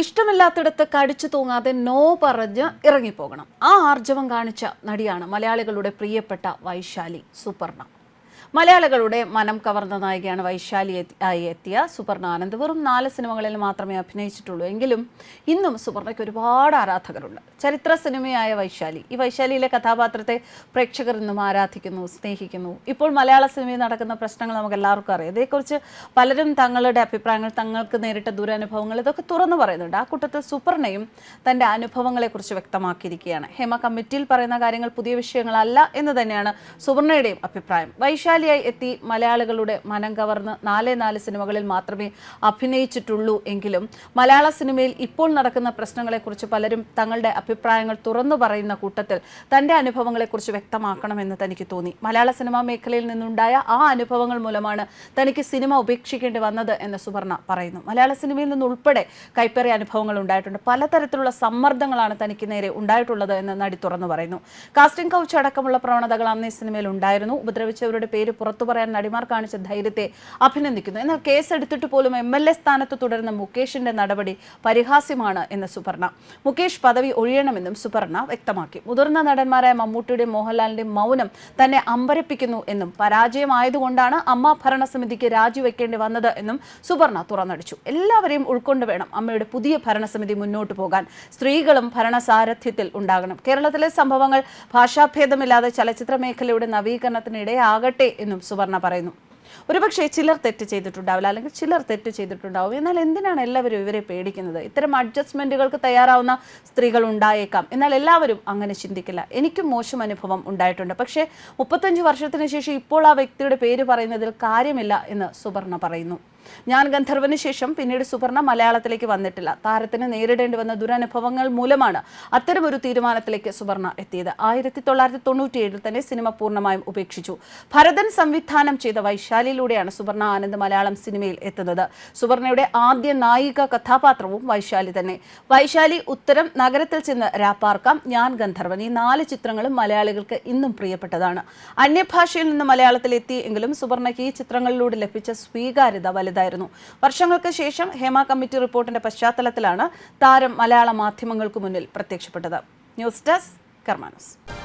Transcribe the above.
ഇഷ്ടമില്ലാത്തിടത്ത് കടിച്ചു തൂങ്ങാതെ നോ പറഞ്ഞ് ഇറങ്ങിപ്പോകണം. ആ ആർജവം കാണിച്ച നടിയാണ് മലയാളികളുടെ പ്രിയപ്പെട്ട വൈശാലി സുപർണ. മലയാളികളുടെ മനം കവർന്ന നായികയാണ് വൈശാലി ആയി എത്തിയ സുപർണ ആനന്ദ്. വെറും നാല് സിനിമകളിൽ മാത്രമേ അഭിനയിച്ചിട്ടുള്ളൂ. എങ്കിലും ഇന്നും സുപർണയ്ക്ക് ഒരുപാട് ആരാധകരുണ്ട്. ചരിത്ര സിനിമയായ വൈശാലി. ഈ വൈശാലിയിലെ കഥാപാത്രത്തെ പ്രേക്ഷകർ ഇന്നും ആരാധിക്കുന്നു സ്നേഹിക്കുന്നു. ഇപ്പോൾ മലയാള സിനിമയിൽ നടക്കുന്ന പ്രശ്നങ്ങൾ നമുക്ക് എല്ലാവർക്കും അറിയാം. ഇതേക്കുറിച്ച് പലരും തങ്ങളുടെ അഭിപ്രായങ്ങൾ തങ്ങൾക്ക് നേരിട്ട ദുരനുഭവങ്ങൾ ഇതൊക്കെ തുറന്നു പറയുന്നുണ്ട്. ആ കൂട്ടത്തിൽ സുപർണയും തന്റെ അനുഭവങ്ങളെക്കുറിച്ച് വ്യക്തമാക്കിയിരിക്കുകയാണ്. ഹേമ കമ്മിറ്റിയിൽ പറയുന്ന കാര്യങ്ങൾ പുതിയ വിഷയങ്ങളല്ല എന്ന് തന്നെയാണ് സുപർണയുടെയും അഭിപ്രായം. വൈശാലിയായി എത്തി മലയാളികളുടെ മനം കവർന്ന് നാലേ നാല് സിനിമകളിൽ മാത്രമേ അഭിനയിച്ചിട്ടുള്ളൂ എങ്കിലും മലയാള സിനിമയിൽ ഇപ്പോൾ നടക്കുന്ന പ്രശ്നങ്ങളെക്കുറിച്ച് പലരും തങ്ങളുടെ അഭിപ്രായങ്ങൾ തുറന്നു പറയുന്ന കൂട്ടത്തിൽ തന്റെ അനുഭവങ്ങളെക്കുറിച്ച് വ്യക്തമാക്കണമെന്ന് തനിക്ക് തോന്നി. മലയാള സിനിമാ മേഖലയിൽ നിന്നുണ്ടായ ആ അനുഭവങ്ങൾ മൂലമാണ് തനിക്ക് സിനിമ ഉപേക്ഷിക്കേണ്ടി വന്നത് എന്ന് സുവർണ പറയുന്നു. മലയാള സിനിമയിൽ നിന്നുൾപ്പെടെ കൈപ്പേറിയ അനുഭവങ്ങൾ ഉണ്ടായിട്ടുണ്ട്. പലതരത്തിലുള്ള സമ്മർദ്ദങ്ങളാണ് തനിക്ക് നേരെ ഉണ്ടായിട്ടുള്ളത് എന്ന് നടി തുറന്നു പറയുന്നു. കാസ്റ്റിംഗ് കൗച്ച് അടക്കമുള്ള പ്രവണതകൾ അന്നേ സിനിമയിൽ ഉണ്ടായിരുന്നു. ഉപദ്രവിച്ചവരുടെ പുറത്തു പറയാൻ നടിമാർ കാണിച്ച ധൈര്യത്തെ അഭിനന്ദിക്കുന്നു. എന്നാൽ കേസെടുത്തിട്ട് പോലും എം എൽ എ സ്ഥാനത്ത് തുടരുന്ന മുകേഷിന്റെ നടപടി പരിഹാസ്യമാണ് എന്ന് സുപർണ. മുകേഷ് പദവി ഒഴിയണമെന്നും സുപർണ വ്യക്തമാക്കി. മുതിർന്ന നടന്മാരായ മമ്മൂട്ടിയുടെയും മോഹൻലാലിന്റെയും മൗനം തന്നെ അമ്പരപ്പിക്കുന്നു എന്നും പരാജയമായതുകൊണ്ടാണ് അമ്മ ഭരണസമിതിക്ക് രാജിവെക്കേണ്ടി വന്നത് എന്നും സുപർണ തുറന്നടിച്ചു. എല്ലാവരെയും ഉൾക്കൊണ്ട് വേണം അമ്മയുടെ പുതിയ ഭരണസമിതി മുന്നോട്ട് പോകാൻ. സ്ത്രീകളും ഭരണസാരഥ്യത്തിൽ ഉണ്ടാകണം. കേരളത്തിലെ സംഭവങ്ങൾ ഭാഷാഭേദമില്ലാതെ ചലച്ചിത്ര മേഖലയുടെ നവീകരണത്തിന് ഇടയാകട്ടെ എന്നും സുവർണ പറയുന്നു. ഒരുപക്ഷെ ചിലർ തെറ്റ് ചെയ്തിട്ടുണ്ടാവില്ല അല്ലെങ്കിൽ ചിലർ തെറ്റ് ചെയ്തിട്ടുണ്ടാവും. എന്നാൽ എന്തിനാണ് എല്ലാവരും ഇവരെ പേടിക്കുന്നത്? ഇത്തരം അഡ്ജസ്റ്റ്മെന്റുകൾക്ക് തയ്യാറാവുന്ന സ്ത്രീകൾ ഉണ്ടായേക്കാം. എന്നാൽ എല്ലാവരും അങ്ങനെ ചിന്തിക്കില്ല. എനിക്കും മോശം അനുഭവം ഉണ്ടായിട്ടുണ്ട്. പക്ഷേ മുപ്പത്തഞ്ച് വർഷത്തിന് ശേഷം ഇപ്പോൾ ആ വ്യക്തിയുടെ പേര് പറയുന്നതിൽ കാര്യമില്ല എന്ന് സുവർണ പറയുന്നു. ഞാൻ ഗന്ധർവന് ശേഷം പിന്നീട് സുവർണ മലയാളത്തിലേക്ക് വന്നിട്ടില്ല. താരത്തിന് നേരിടേണ്ടി വന്ന ദുരനുഭവങ്ങൾ മൂലമാണ് അത്തരമൊരു തീരുമാനത്തിലേക്ക് സുവർണ എത്തിയത്. ആയിരത്തി തൊള്ളായിരത്തി തൊണ്ണൂറ്റിയേഴിൽ തന്നെ സിനിമ പൂർണമായും ഉപേക്ഷിച്ചു. ഭരതൻ സംവിധാനം ചെയ്ത വൈശാലിയിലൂടെയാണ് സുവർണ ആനന്ദ് മലയാളം സിനിമയിൽ എത്തുന്നത്. സുവർണയുടെ ആദ്യ നായിക കഥാപാത്രവും വൈശാലി തന്നെ. വൈശാലി ഉത്തരം നഗരത്തിൽ ചെന്ന് രാപ്പാർക്കാം ഞാൻ ഗന്ധർവൻ. ഈ നാല് ചിത്രങ്ങളും മലയാളികൾക്ക് ഇന്നും പ്രിയപ്പെട്ടതാണ്. അന്യഭാഷയിൽ നിന്ന് മലയാളത്തിൽ എത്തി എങ്കിലും സുവർണയ്ക്ക് ഈ ചിത്രങ്ങളിലൂടെ ലഭിച്ച സ്വീകാര്യത വലുതായിരുന്നു. വർഷങ്ങൾക്ക് ശേഷം ഹേമ കമ്മിറ്റി റിപ്പോർട്ടിന്റെ പശ്ചാത്തലത്തിലാണ് താരം മലയാള മാധ്യമങ്ങൾക്ക് മുന്നിൽ പ്രത്യക്ഷപ്പെട്ടത്. News desk കർമാനസ്.